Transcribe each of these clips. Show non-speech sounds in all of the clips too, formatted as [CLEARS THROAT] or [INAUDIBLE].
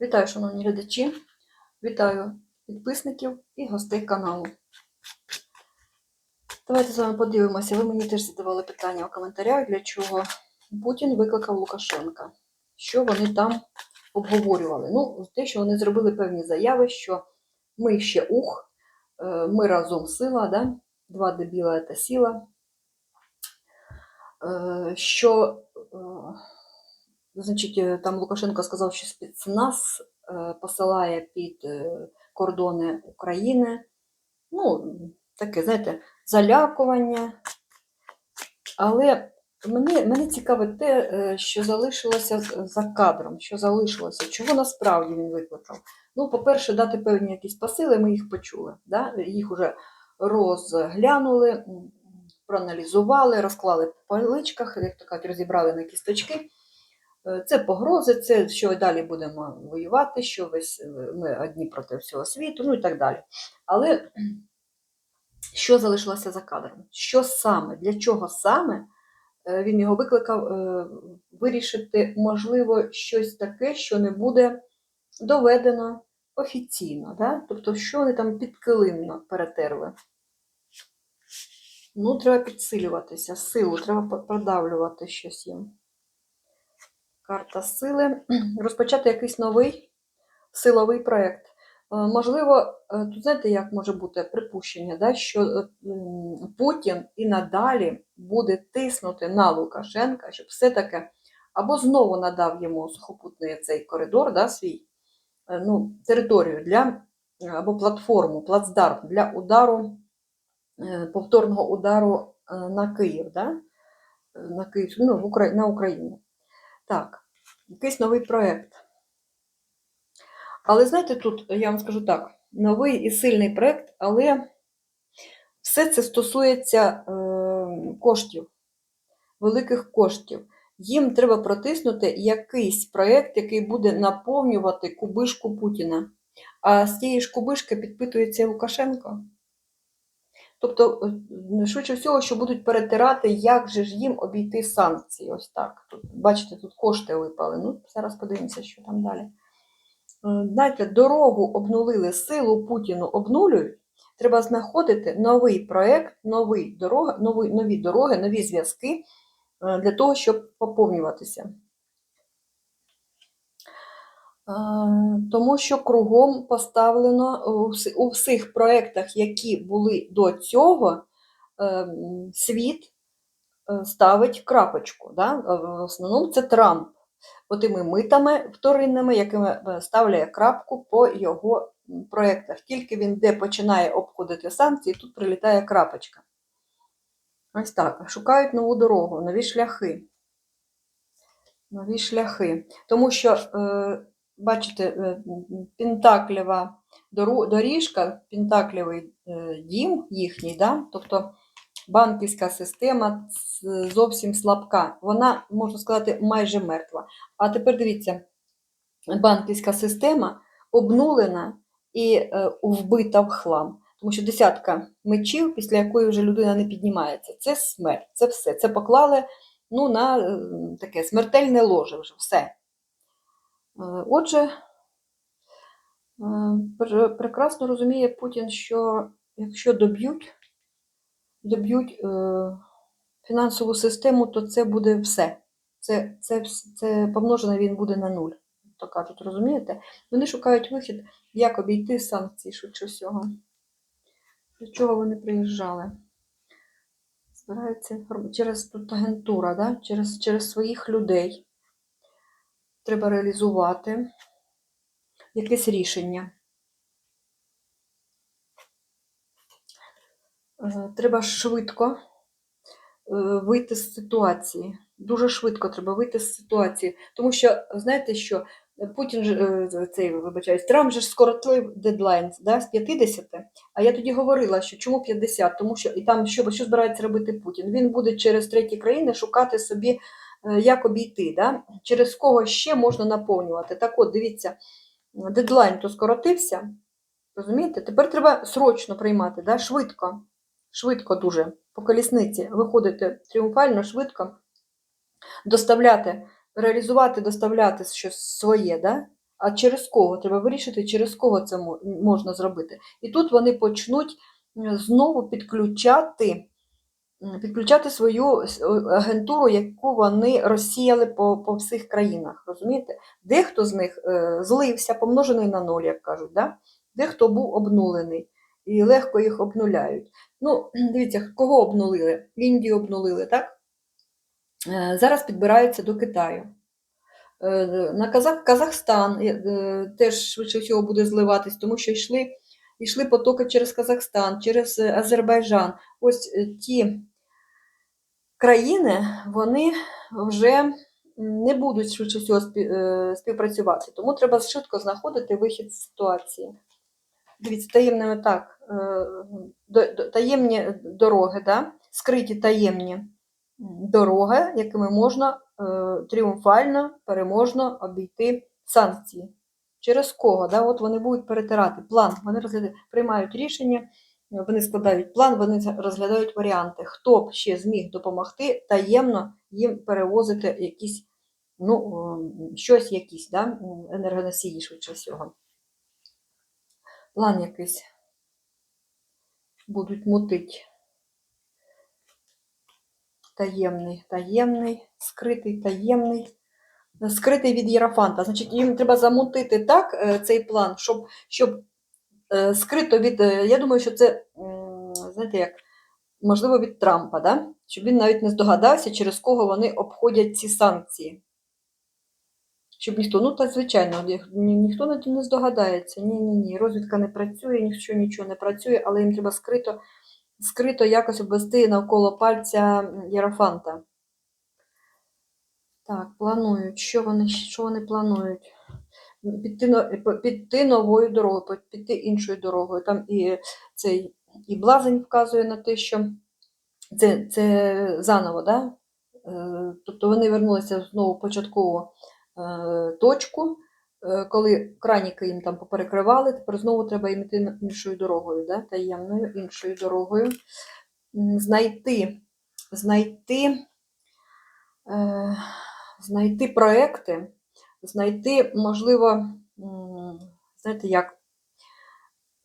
Вітаю, шановні глядачі! Вітаю підписників і гостей каналу. Давайте з вами подивимося. Ви мені теж задавали питання у коментарях, для чого Путін викликав Лукашенка. Що вони там обговорювали? Ну, те, що вони зробили певні заяви, що ми ще ух, е, ми разом сила, да? два дебіла це сила. Е, Що е, Значить, е, там Лукашенко сказав, що спецназ е, посилає під е, кордони України. Ну, таке, знаєте, залякування. Але мене, мене цікавить те, що залишилося за кадром, що залишилося, чого насправді він викликав. Ну, по-перше, дати певні якісь посили, ми їх почули. Да? Їх вже розглянули, проаналізували, розклали по поличках, як то кажуть, розібрали на кісточки. Е, Це погрози, це що далі будемо воювати, що весь е, ми одні проти всього світу, ну і так далі. Але [CLEARS THROAT] що залишилося за кадром? Що саме, для чого саме е, він його викликав вирішити, можливо, щось таке, що не буде доведено офіційно. Да? Тобто, що вони там підкилимно перетерли. Ну, треба підсилюватися, силу, треба продавлювати щось їм. Карта сили. Розпочати якийсь новий силовий проєкт. Е, Можливо, е, тут знаєте, як може бути припущення, да, що е, Путін і надалі буде тиснути на Лукашенка, щоб все-таки або знову надав йому сухопутний цей коридор, да, свій ну, територію для або платформу, плацдарм для удару, повторного удару на Київ, да? на, Київ, ну, на Україну. Так, якийсь новий проєкт. Але знаєте, тут я вам скажу так: новий і сильний проєкт, але все це стосується е, коштів, великих коштів. Їм треба протиснути якийсь проєкт, який буде наповнювати кубишку Путіна. А з тієї ж кубишки підпитується Лукашенко. Тобто, е, швидше всього, що будуть перетирати, як же ж їм обійти санкції. Ось так. Тут, бачите, тут кошти випали. Ну, зараз подивимося, що там далі. Е, Знаєте, дорогу обнулили, силу Путіну обнулюють. Треба знаходити новий проєкт, нові, нові дороги, нові зв'язки е, для того, щоб поповнюватися. Е, Тому що кругом поставлено у всіх проєктах, які були до цього, е, світ е, ставить крапочку. Да? Е, В основному це Трамп. Отими митами вторинними, якими е, ставляє крапку по його проєктах. Тільки він де починає обходити санкції, тут прилітає крапочка. Ось так. Шукають нову дорогу, нові шляхи. Нові шляхи. Тому що, е, бачите, е, дору- доріжка, пентаклєвий е, дім їхній, да? тобто банківська система зовсім слабка. Вона, можна сказати, майже мертва. А тепер дивіться, банківська система обнулена і е, вбита в хлам. Тому що десятка мечів, після якої вже людина не піднімається, це смерть, це все. Це поклали ну, на таке смертельне ложе вже все. Е, Отже, е, прекрасно розуміє Путін, що якщо доб'ють, доб'ють е, фінансову систему, то це буде все. Це, це, це помножене він буде на нуль. То кажуть, розумієте? Вони шукають вихід, як обійти санкції швидше всього. До чого вони приїжджали? Збираються через тут агентура, да? через, через своїх людей. Треба реалізувати якесь рішення. Е, Треба швидко е, вийти з ситуації. Дуже швидко треба вийти з ситуації. Тому що, знаєте що, Путін е, цей, вибачаюсь, Трамп же скоротив дедлайн да, з 50, а я тоді говорила, що чому 50, тому що і там що, що збирається робити Путін? Він буде через треті країни шукати собі, як обійти, да? через кого ще можна наповнювати. Так от, дивіться, дедлайн то скоротився, розумієте? Тепер треба срочно приймати, да? швидко, швидко дуже, по колісниці, виходити тріумфально, швидко, доставляти, реалізувати, доставляти щось своє, да? а через кого? Треба вирішити, через кого це можна зробити. І тут вони почнуть е, знову підключати, підключати свою агентуру, яку вони розсіяли по, по всіх країнах. Розумієте? Дехто з них е, злився, помножений на ноль, як кажуть, да? дехто був обнулений. І легко їх обнуляють. Ну, [CLEARS THROAT] дивіться, кого обнулили? Індію обнулили, так? Е, Зараз підбираються до Китаю. Е, На Казах, Казахстан теж швидше всього буде зливатись, тому що йшли, йшли потоки через Казахстан, через е, Азербайджан. Ось е, ті країни, вони вже не будуть швидше всього е, співпрацювати. Тому треба швидко знаходити вихід з ситуації. Дивіться, таємними так, таємні дороги, да? скриті таємні дороги, якими можна тріумфально, переможно обійти санкції. Через кого? Да? От вони будуть перетирати план, вони приймають рішення, вони складають план, вони розглядають варіанти, хто б ще зміг допомогти таємно їм перевозити якісь, ну, щось якісь, да? енергоносії швидше всього. План якийсь будуть мутить. Таємний, таємний, скритий, таємний, скритий від Єрофанта. Значить, їм треба замутити так е, цей план, щоб, щоб е, скрито від. е, Я думаю, що це, знаєте, як, можливо, від Трампа, да? щоб він навіть не здогадався, через кого вони обходять ці санкції. Щоб ніхто, ну так звичайно, ні- ні- ніхто не, не здогадається. Ні, ні. Розвідка не працює, нічого нічого не працює, але їм треба скрито, скрито якось обвести навколо пальця м, Єрофанта. Так, планують. Що вони, що вони планують? Піти, піти новою дорогою, піти іншою дорогою. Там і цей і блазень вказує на те, що це, це заново, да? Е, Тобто вони вернулися знову в початкову е, точку, е, коли краніки їм там поперекривали, тепер знову треба їм йти іншою дорогою, да? таємною іншою дорогою. Знайти, знайти, е, знайти проекти, знайти, можливо, знаєте, як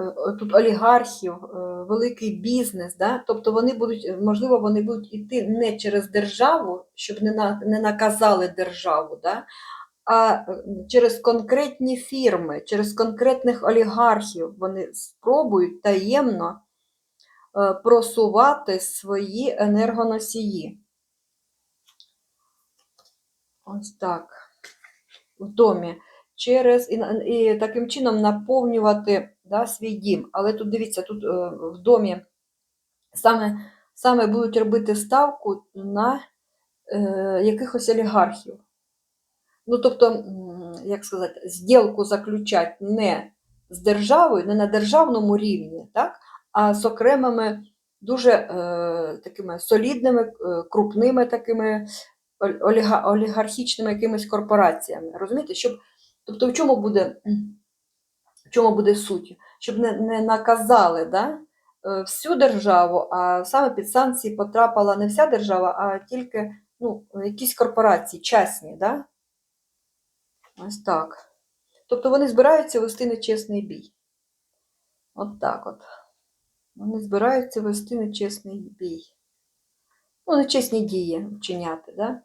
е, тут олігархів, е, великий бізнес, да? тобто вони будуть, е, можливо, вони будуть йти не через державу, щоб не, на, не наказали державу, да? а е, через конкретні фірми, через конкретних олігархів вони спробують таємно е, просувати свої енергоносії. Ось так. В домі. Через, і, і таким чином наповнювати да, свій дім. Але тут дивіться, тут е, в домі саме, саме будуть робити ставку на е, якихось олігархів. Ну, тобто, як сказати, зділку заключать не з державою, не на державному рівні, так, а з окремими дуже е, такими солідними, е, крупними такими олігархічними якимись корпораціями. Розумієте? Щоб, тобто, в чому буде, в чому буде суть? Щоб не, не наказали да, е, всю державу, а саме під санкції потрапила не вся держава, а тільки ну, якісь корпорації, частні. Да? Ось так. Тобто вони збираються вести нечесний бій. От так от. Вони збираються вести нечесний бій. Ну, нечесні дії вчиняти, да?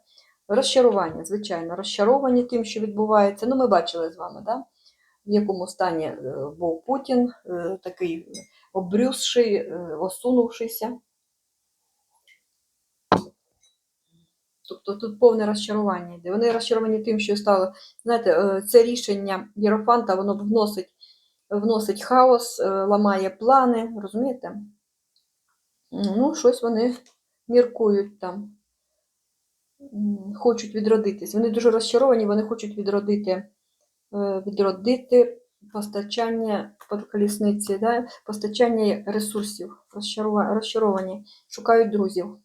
Розчарування, звичайно, розчаровані тим, що відбувається. Ну, ми бачили з вами, да? в якому стані е, був Путін, е, такий обрюзший, е, осунувшийся. Тобто тут повне розчарування йде. Вони розчаровані тим, що стало. Знаєте, це рішення Єрофанта, воно вносить, вносить хаос, ламає плани, розумієте? Ну, щось вони міркують там, хочуть відродитись. Вони дуже розчаровані, вони хочуть відродити, е, відродити постачання колісниці, да? постачання ресурсів, розчаровані, шукають друзів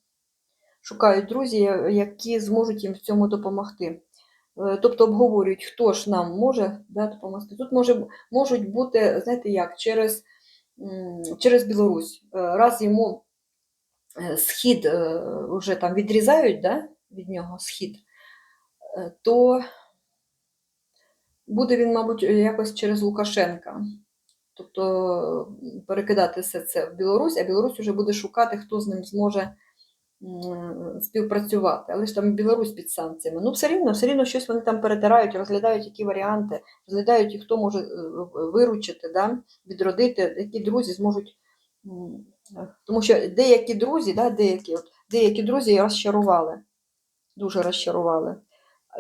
шукають друзі, які зможуть їм в цьому допомогти. Е, Тобто обговорюють, хто ж нам може да, допомогти. Тут може, можуть бути, знаєте як, через, через Білорусь. Е, Раз йому схід е, вже там відрізають да, від нього схід, е, то Буде він, мабуть, якось через Лукашенка. Тобто перекидати все це в Білорусь, а Білорусь вже буде шукати, хто з ним зможе співпрацювати. Але ж там Білорусь під санкціями. Ну, все рівно, все рівно щось вони там перетирають, розглядають, які варіанти, розглядають, і хто може е, виручити, да, відродити, які друзі зможуть. Тому що деякі друзі, да, деякі, от, деякі друзі розчарували, дуже розчарували.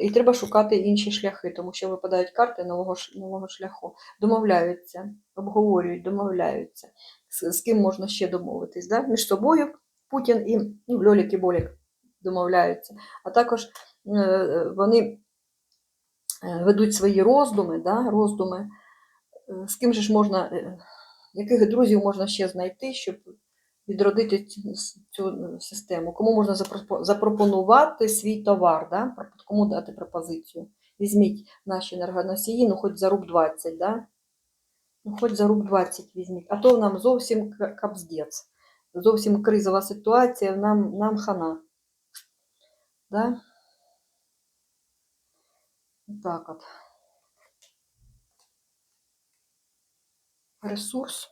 І треба шукати інші шляхи, тому що випадають карти нового, нового шляху. Домовляються, обговорюють, домовляються. З, з ким можна ще домовитись. Да? Між собою Путін і ну, Льолік і Болік домовляються. А також е, вони е, ведуть свої роздуми, да? роздуми. Е, З ким же ж можна, е, яких друзів можна ще знайти, щоб відродити цю, е, систему? Кому можна запропонувати свій товар, да? Кому дати пропозицію? Візьміть наші енергоносії, ну хоч за руб 20, да? ну хоч за руб 20 візьміть. А то нам зовсім капздець. Зовсім кризова ситуація, нам, нам хана. Да? Так от. Ресурс.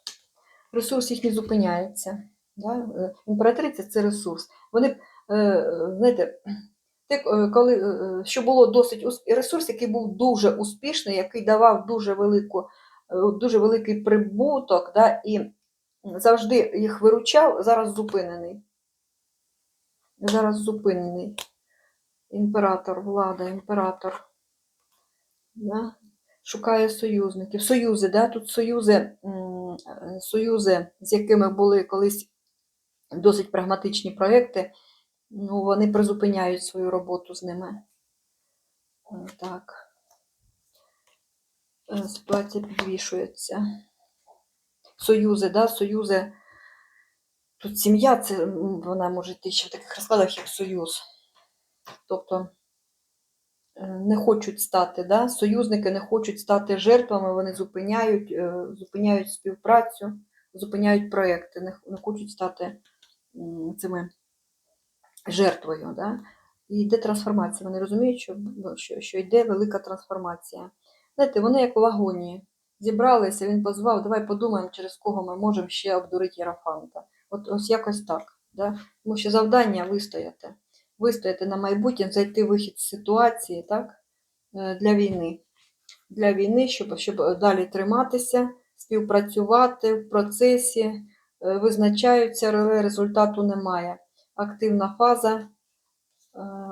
Ресурс їх не зупиняється. Да? Е, Імператриця це ресурс. Вони, е, знаєте, те, е, коли, що було досить ресурс, який був дуже успішний, який давав дуже, велику, дуже великий прибуток, да? і завжди їх виручав, зараз зупинений. Зараз зупинений. Імператор, влада, імператор. Да? Шукає союзників. Союзи, да? тут союзи, е, союзи, з якими були колись досить прагматичні проекти, ну, вони призупиняють свою роботу з ними. Так. Е, Ситуація підвішується. Союзи, да? союзи. Тут сім'я, це вона може йти ще в таких розкладах, як союз. Тобто не хочуть стати, да? союзники не хочуть стати жертвами, вони зупиняють, е, зупиняють співпрацю, зупиняють проекти, не, хочуть стати цими жертвою. Да? І йде трансформація. Вони розуміють, що, що, що йде велика трансформація. Знаєте, вони як в вагоні. Зібралися, він позвав, давай подумаємо, через кого ми можемо ще обдурити Єрафанта. От ось якось так. Да? Тому що завдання вистояти. Вистояти на майбутнє, знайти вихід з ситуації так? е, для війни. Для війни, щоб, щоб далі триматися, співпрацювати в процесі, е, визначаються, але результату немає. Активна фаза, е,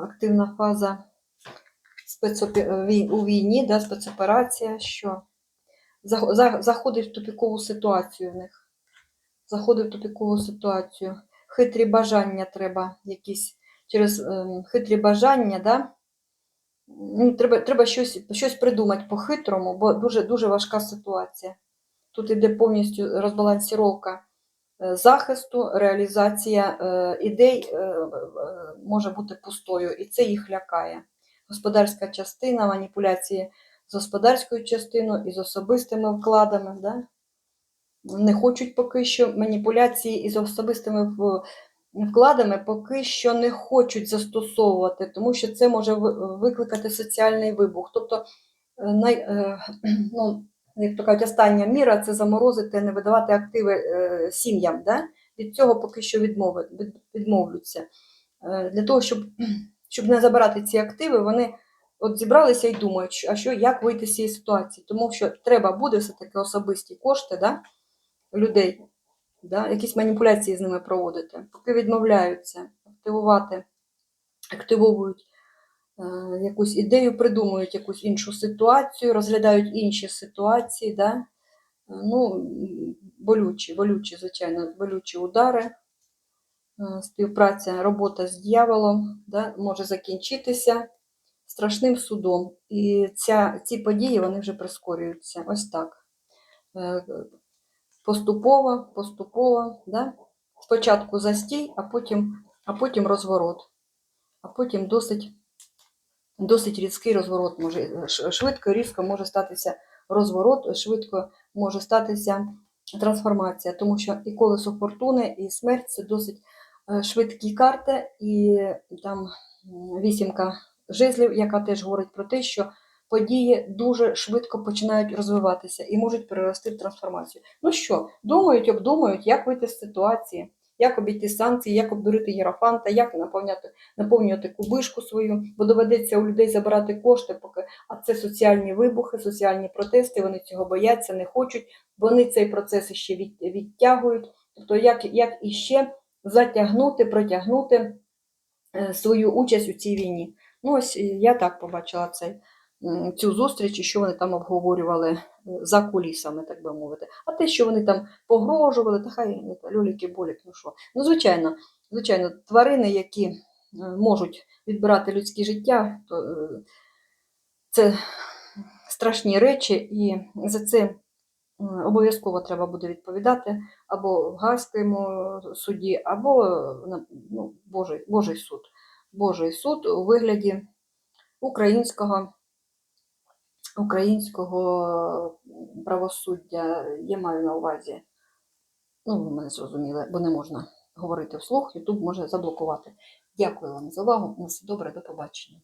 активна фаза спецопі... у війні, да, спецоперація, що заходить в тупікову ситуацію в них. Заходить в тупікову ситуацію. Хитрі бажання треба якісь через ем, хитрі бажання, да? ну, треба, треба щось, щось придумати по-хитрому, бо дуже, дуже важка ситуація. Тут іде повністю розбалансіровка е, захисту, реалізація е, ідей е, е, може бути пустою, і це їх лякає. Господарська частина, маніпуляції з господарською частиною і з особистими вкладами. Да? Не хочуть поки що маніпуляції із особистими в- вкладами поки що не хочуть застосовувати, тому що це може викликати соціальний вибух. Тобто, е, най, е, [CLEARS THROAT] ну, як то кажуть, остання міра це заморозити, не видавати активи е, сім'ям. Да? Від цього поки що відмовляться. Для того, щоб, [CLEARS THROAT] щоб не забирати ці активи, вони от зібралися і думають, а що, як вийти з цієї ситуації. Тому що треба буде все-таки особисті кошти да, людей, да, якісь маніпуляції з ними проводити. Поки відмовляються активувати, активовують е, якусь ідею, придумують якусь іншу ситуацію, розглядають інші ситуації. Да? Е, Ну, болючі, болючі, звичайно, болючі удари. Е, Співпраця, робота з дьяволом да, може закінчитися страшним судом. І ця, ці події вони вже прискорюються. Ось так. Поступово, поступово. Да? Спочатку застій, а потім, а потім розворот. А потім досить, досить різкий розворот може. Швидко різко може статися розворот, швидко може статися трансформація, тому що і колесо фортуни, і смерть це досить е, швидкі карти, і там вісімка жезлів, яка теж говорить про те, що події дуже швидко починають розвиватися і можуть перерости в трансформацію. Ну що, думають, обдумають, як вийти з ситуації, як обійти санкції, як обдурити єрофанта, як наповняти, наповнювати кубишку свою, бо доведеться у людей забирати кошти, поки а це соціальні вибухи, соціальні протести. Вони цього бояться, не хочуть. Вони цей процес ще від, відтягують. Тобто, як, як іще затягнути, протягнути е, свою участь у цій війні. Ну, ось е, я так побачила цей, цю зустріч, і що вони там обговорювали е, за кулісами, так би мовити. А те, що вони там погрожували, та хай люліки болік, ну що. Ну, звичайно, звичайно, тварини, які е, можуть відбирати людське життя, то е, це страшні речі, і за це обов'язково треба буде відповідати або в Гаазькому суді, або ну, Божий, Божий суд. Божий суд у вигляді українського, українського правосуддя. Я маю на увазі, ну, ви мене зрозуміли, бо не можна говорити вслух, Ютуб може заблокувати. Дякую вам за увагу. На все добре, до побачення.